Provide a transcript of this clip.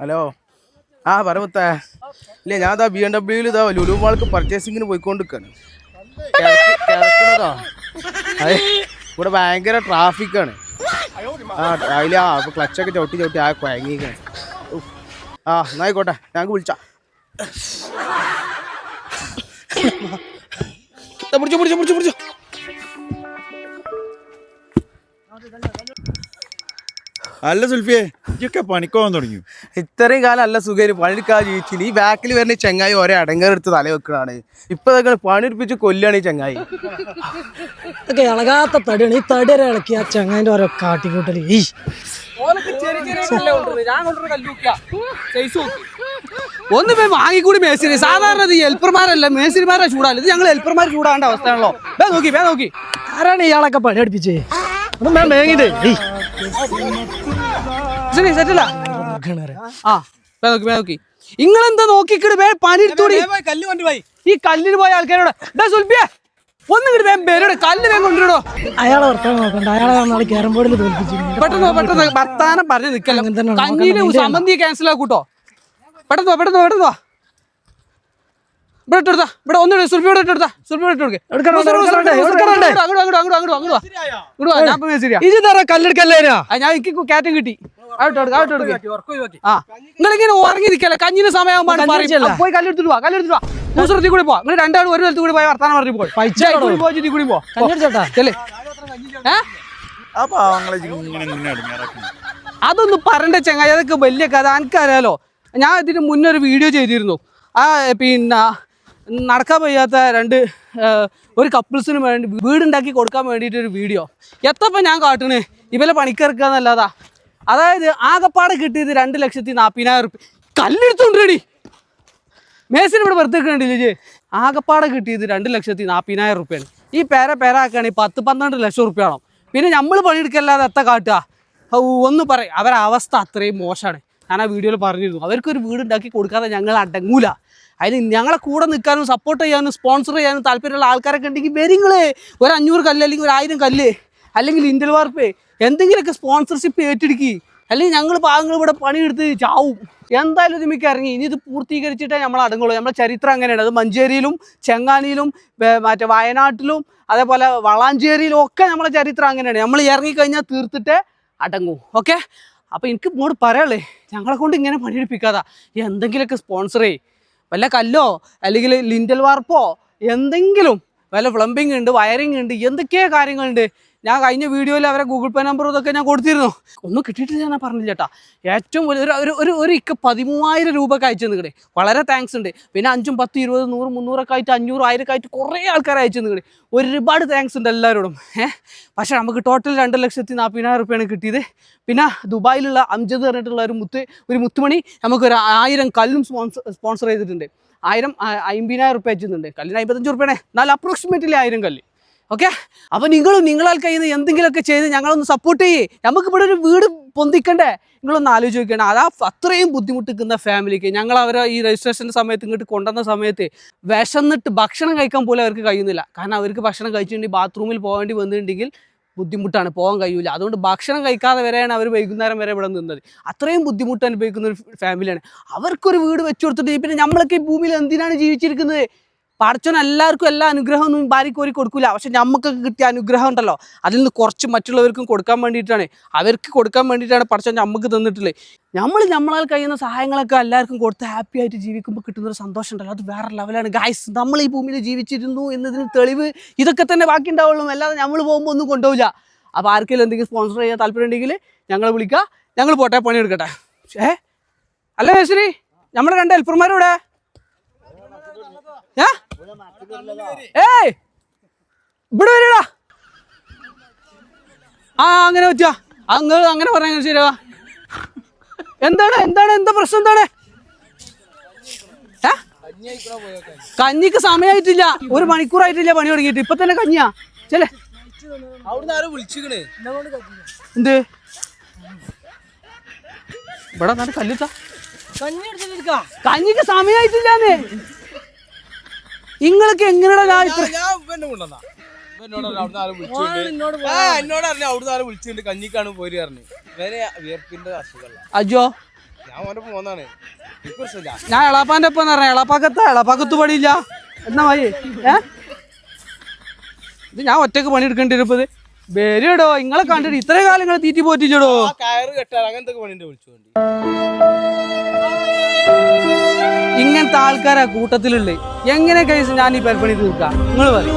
Hello. ആ പറവത്തേ ഇല്ല ഞാൻ ഇതാ ബി എം ഡബ്ല്യൂയിൽ ഇതാ ലുലു മാൾക്ക് പർച്ചേസിങ്ങിന് പോയിക്കൊണ്ടിരിക്കാണ്. അതെ ഇവിടെ ഭയങ്കര ട്രാഫിക്കാണ് ആ അതിൽ ആ അപ്പൊ ക്ലച്ചൊക്കെ ചവിട്ടി ചവിട്ടി ആ കുഴങ്ങിക്കാണ്. ആ എന്നായിക്കോട്ടെ ഞങ്ങൾക്ക് വിളിച്ച. പിടിച്ചോ പിടിച്ചോ പിടിച്ചോ പിടിച്ചോ. അല്ല സുൽഫിയെ ഇതൊക്കെ പണിക്കോവാൻ തുടങ്ങി. ഇത്രയും കാലം അല്ല സുഖം പണിയെടുക്കാ ജീവിച്ചില്ല ഈ ബാക്കിൽ വരുന്ന ചെങ്ങായി ഒരേ അടങ്ങറെടുത്ത് തല വെക്കണാണ് ഇപ്പൊ ഇതൊക്കെ പണിയെടുപ്പിച്ച് കൊല്ലാണ് ഈ ചെങ്ങായി. ഇതൊക്കെ ഇളകാത്ത തടിയാണ്. ഈ തടി വരെ ഇളക്കി ആ ചെങ്ങായിന്റെ ഓരോ കാട്ടിക്കൂട്ടൽ. ഈ. ഒന്ന് പോയി വാങ്ങിക്കൂടി മേസ്തിരി. സാധാരണ ഇത് ഹെൽപ്പർമാരല്ല. മേസ്തിരിമാരെ ചൂടാണ്. ഇത് ഞങ്ങൾ ഹെൽപ്പർമാർ ചൂടാണ്ട അവസ്ഥയാണല്ലോ. വേ നോക്കി വേ നോക്കി. ആരാണ് ഇയാളൊക്കെ പണി പഠിപ്പിച്ചേ ഒന്നും വേണം മേങ്ങിട്ട് ശരി സെറ്റല്ല ആ വേ നോക്കി വേ നോക്കി. നോക്കിക്കിട് വേ പണി എടുത്തോടി ഈ കല്ലിന് പോയ ആൾക്കാരോട് ഡാ സുൽപ്പിയെ ഒന്നും കിട്ടി വേം പേരോട് കല്ല് വേഗം കൊണ്ടുവരോ അയാളെ വർത്താനം നോക്കണ്ട. അയാളെ നാളെ ക്യാരം ബോർഡിൽ തോൽപ്പിച്ചു പെട്ടെന്ന് പെട്ടെന്ന് വർത്താനം പറഞ്ഞു തന്നെ കഞ്ഞിയിൽ. ക്യാൻസൽ ആക്കൂട്ടോ. പെട്ടെന്ന് പെട്ടെന്ന് പെട്ടെന്ന് വാ. ഇവിടെ ഇട്ടെടുത്ത ഇവിടെ ഒന്ന് സുൽഫി ഇവിടെ ഇട്ടെടുത്താ ഇത് തറ കല്ലെടുക്കല്ലേനാ? ഞാൻ എനിക്ക് കയറ്റം കിട്ടി. ആ. നിങ്ങളിങ്ങനെ ഉറങ്ങി നിക്കല്ലേ കഞ്ഞിന് സമയമാകുമ്പോൾ പോയി കല്ലെടുത്തിട്ട് മൂസറത്തിൽ കൂടി പോ. നിങ്ങൾ രണ്ടാളും ഒരു സ്ഥലത്ത് കൂടി പോയി വർത്താനം പറഞ്ഞു പോയി. പൈസ കൂടി പോ ചുറ്റി കൂടി പോ. കഞ്ഞടിച്ചേട്ടാ ചെല്ലേ. ഏ? ആ പാവങ്ങളെ ഇങ്ങനെ ഇങ്ങനെ ഇടങ്ങേറാക്കുന്നു അതൊന്നും പറണ്ട ചങ്ങായി. അതൊക്കെ വലിയ കഥ. എനിക്കറിയാലോ. ഞാൻ ഇതിന് മുന്നേ ഒരു വീഡിയോ ചെയ്തിരുന്നു. ആ പിന്നെ നടക്കാൻ വയ്യാത്ത രണ്ട് ഒരു കപ്പിൾസിന് വേണ്ടി വീടുണ്ടാക്കി കൊടുക്കാൻ വേണ്ടിയിട്ട് ഒരു വീഡിയോ എത്തപ്പം ഞാൻ കാട്ടണ്? ഇവരെ പണിക്കിറക്കാന്നല്ലാതാ അതായത് ആകപ്പാടെ കിട്ടിയത് രണ്ട് ലക്ഷത്തി നാൽപ്പതിനായിരം റുപ്യ. കല്ലെടുത്തോണ്ടി മേസിന് ഇവിടെ വെറുതെ കണ്ടില്ലേ ആകപ്പാടെ കിട്ടിയത് രണ്ട് ലക്ഷത്തി നാൽപ്പതിനായിരം റുപ്യാണ്. ഈ പേര പേരാക്കുകയാണെങ്കിൽ പത്ത് പന്ത്രണ്ട് ലക്ഷം റുപ്യ ആണോ പിന്നെ നമ്മൾ പണിയെടുക്കല്ലാതെ എത്ര കാട്ടുക? ഒന്ന് പറയും. അവരുടെ അവസ്ഥ അത്രയും മോശമാണ്. ഞാൻ ആ വീഡിയോയിൽ പറഞ്ഞിരുന്നു. അവർക്കൊരു വീട് ഉണ്ടാക്കി കൊടുക്കാതെ ഞങ്ങൾ അടങ്ങൂല. അതിന് ഞങ്ങളെ കൂടെ നിൽക്കാനും സപ്പോർട്ട് ചെയ്യാനും സ്പോൺസർ ചെയ്യാനും താല്പര്യമുള്ള ആൾക്കാരൊക്കെ ഉണ്ടെങ്കിൽ വരിങ്ങൾ. ഒരു അഞ്ഞൂറ് കല്ല് അല്ലെങ്കിൽ ഒരു ആയിരം കല്ല് അല്ലെങ്കിൽ ഇന്ത്യൻ വാർപ്പ് എന്തെങ്കിലുമൊക്കെ സ്പോൺസർഷിപ്പ് ഏറ്റെടുക്കി. അല്ലെങ്കിൽ ഞങ്ങൾ പാവങ്ങൾ ഇവിടെ പണിയെടുത്ത് ചാവും. എന്തായാലും ഒരുമിക്ക് ഇറങ്ങി. ഇനി ഇത് പൂർത്തീകരിച്ചിട്ടേ നമ്മൾ അടങ്ങുള്ളൂ. നമ്മുടെ ചരിത്രം അങ്ങനെയാണ്. അത് മഞ്ചേരിയിലും ചെങ്ങാനിയിലും മറ്റേ വയനാട്ടിലും അതേപോലെ വളാഞ്ചേരിയിലും ഒക്കെ നമ്മളെ ചരിത്രം അങ്ങനെയാണ്. നമ്മൾ ഇറങ്ങിക്കഴിഞ്ഞാൽ തീർത്തിട്ട് അടങ്ങും. ഓക്കെ അപ്പോൾ എനിക്ക് ഇങ്ങോട്ട് പറയാളേ ഞങ്ങളെ കൊണ്ട് ഇങ്ങനെ പണിയെടുപ്പിക്കാതാ. എന്തെങ്കിലുമൊക്കെ സ്പോൺസർ ചെയ്യ് വല്ല കല്ലോ? അല്ലെങ്കിൽ ലിൻഡൽ വാർപ്പോ? എന്തെങ്കിലും. വല്ല പ്ലംബിംഗ് ഉണ്ട് വയറിംഗ് ഉണ്ട് എന്തൊക്കെയോ കാര്യങ്ങളുണ്ട്. ഞാൻ കഴിഞ്ഞ വീഡിയോയിൽ അവരെ ഗൂഗിൾ പേ നമ്പർ ഇതൊക്കെ ഞാൻ കൊടുത്തിരുന്നു. ഒന്നും കിട്ടിയിട്ട് ഞാൻ പറഞ്ഞില്ല ചേട്ടാ ഏറ്റവും വലിയ ഒരു ഒരു ഒരു ഇക്ക പതിമൂവായിരം രൂപ അയച്ചു നിൽക്കണേ വളരെ താങ്ക്സ് ഉണ്ട്. പിന്നെ അഞ്ചും പത്ത് ഇരുപത് നൂറ് മുന്നൂറൊക്കെ ആയിട്ട് അഞ്ഞൂറ് ആയിരമൊക്കെ ആയിട്ട് കുറേ ആൾക്കാരെ അയച്ചു നിൽക്കണേ ഒരുപാട് താങ്ക്സ് ഉണ്ട് എല്ലാവരോടും. ഏഹ് പക്ഷേ നമുക്ക് ടോട്ടൽ രണ്ട് ലക്ഷത്തി നാൽപ്പതിനായിരം റുപ്യാണ് കിട്ടിയത്. പിന്നെ ദുബായിലുള്ള അംജദ് പറഞ്ഞിട്ടുള്ള ഒരു മുത്ത് ഒരു മുത്തുമണി നമുക്കൊരു ആയിരം കല്ലും സ്പോൺസർ സ്പോൺസർ ചെയ്തിട്ടുണ്ട്. ആയിരം അമ്പതിനായിരം റുപ്യ അയച്ചിട്ടുണ്ട്. കല്ലിന് അമ്പത്തഞ്ച് റുപ്യണേ എന്നാൽ അപ്രോക്സിമേറ്റ്ലി ആയിരം കല്ല്. ഓക്കെ അപ്പോൾ നിങ്ങളും നിങ്ങളാൽ കയ്യിൽ നിന്ന് എന്തെങ്കിലുമൊക്കെ ചെയ്ത് ഞങ്ങളൊന്ന് സപ്പോർട്ട് ചെയ്യേ. നമുക്ക് ഇവിടെ ഒരു വീട് പൊന്തിക്കണ്ടേ? നിങ്ങളൊന്ന് ആലോചിച്ച് നോക്കണം അതാ അത്രയും ബുദ്ധിമുട്ടിക്കുന്ന ഫാമിലിക്ക് ഞങ്ങൾ അവരെ ഈ രജിസ്ട്രേഷന്റെ സമയത്ത് ഇങ്ങോട്ട് കൊണ്ടുവന്ന സമയത്ത് വിശന്നിട്ട് ഭക്ഷണം കഴിക്കാൻ പോലും അവർക്ക് കഴിയുന്നില്ല. കാരണം അവർക്ക് ഭക്ഷണം കഴിച്ചിട്ടുണ്ടെങ്കിൽ ബാത്റൂമിൽ പോകേണ്ടി വന്നിട്ടുണ്ടെങ്കിൽ ബുദ്ധിമുട്ടാണ് പോകാൻ കഴിയില്ല അതുകൊണ്ട് ഭക്ഷണം കഴിക്കാതെ വരെയാണ് അവർ വൈകുന്നേരം വരെ ഇവിടെ നിന്നത്. അത്രയും ബുദ്ധിമുട്ട് അനുഭവിക്കുന്ന ഒരു ഫാമിലിയാണ്. അവർക്കൊരു വീട് വെച്ചു കൊടുത്തിട്ട് പിന്നെ നമ്മളൊക്കെ ഈ ഭൂമിയിൽ എന്തിനാണ് ജീവിച്ചിരിക്കുന്നത്? പടച്ചോൻ എല്ലാവർക്കും എല്ലാ അനുഗ്രഹമൊന്നും കോരി കൊടുക്കില്ല പക്ഷെ നമുക്കൊക്കെ കിട്ടിയ അനുഗ്രഹം ഉണ്ടല്ലോ. അതിൽ നിന്ന് കുറച്ച് മറ്റുള്ളവർക്കും കൊടുക്കാൻ വേണ്ടിയിട്ടാണ്. അവർക്ക് കൊടുക്കാൻ വേണ്ടിയിട്ടാണ് പടച്ചോൻ നമുക്ക് തന്നിട്ടുള്ളത്. നമ്മൾ നമ്മളാൽ കഴിയുന്ന സഹായങ്ങളൊക്കെ എല്ലാവർക്കും കൊടുത്ത് ഹാപ്പി ആയിട്ട് ജീവിക്കുമ്പോൾ കിട്ടുന്ന ഒരു സന്തോഷം ഉണ്ടല്ലോ. അത് വേറെ ലെവലാണ് ഗായ്സ് നമ്മൾ ഈ ഭൂമിയിൽ ജീവിച്ചിരുന്നു എന്നതിന് തെളിവ് ഇതൊക്കെ തന്നെ ബാക്കി ഉണ്ടാവുള്ളൂ. അല്ലാതെ നമ്മൾ പോകുമ്പോൾ ഒന്നും കൊണ്ടുപോകില്ല അപ്പോൾ ആർക്കെങ്കിലും എന്തെങ്കിലും സ്പോൺസർ ചെയ്യാൻ താല്പര്യം ഉണ്ടെങ്കിൽ ഞങ്ങൾ വിളിക്കുക ഞങ്ങൾ പോട്ടെ പണിയെടുക്കട്ടെ. ഏ? അല്ലേ ശരി നമ്മുടെ രണ്ട് ഹെൽപ്പർമാരും ഏ ഏയ്! ഇവിടെ വരടാ. ആ അങ്ങനെ പറ്റുക അങ്ങ് അങ്ങനെ പറഞ്ഞാൽ ശരിയാ. എന്താണ്? എന്താണ്? എന്താ പ്രശ്നം എന്താണ്? കഞ്ഞിക്ക് സമയമായിട്ടില്ല ഒരു മണിക്കൂറായിട്ടില്ല പണി തുടങ്ങിയിട്ട്. ഇപ്പൊ തന്നെ കഞ്ഞിയാ. ചെല്ലേ. എന്ത്? ഇവിടെ കല്ലിട്ട കഞ്ഞിക്ക് സമയമായിട്ടില്ലാന്നേ നിങ്ങൾക്ക് എങ്ങനെയുള്ള എന്നോട് എന്നോട് അറിഞ്ഞ അവിടുന്ന് ആരും വിളിച്ചിട്ടുണ്ട് കഞ്ഞിക്കാണ് പോരി പറഞ്ഞു. വേറെ വിയർപ്പിന്റെ അസുഖമല്ല അജോ. ഞാൻ പോന്നാണ്. ഞാൻ എളാപ്പാന്റെ ഒപ്പം പറഞ്ഞ എളാപ്പാക്കത്ത എളാപ്പാക്കത്ത് പണിയില്ല. എന്നാ മതി ഏ? ഇത് ഞാൻ ഒറ്റയ്ക്ക് പണിയെടുക്കേണ്ടി വരും ഇപ്പൊ ഇത് വരിടോ നിങ്ങളെ കണ്ടിട്ട് ഇത്രയും കാലം നിങ്ങൾ തീറ്റി പോറ്റിച്ചോടോ ആ കയറ് കെട്ടാൻ അങ്ങനത്തെ പണിന്റെ വിളിച്ചോണ്ട് ഇങ്ങനത്തെ ആൾക്കാരാ കൂട്ടത്തിലുള്ളേ. എങ്ങനെ കേസ് ഞാൻ ഈ പെരപ്പണി തീർക്കാം? നിങ്ങൾ പറയും.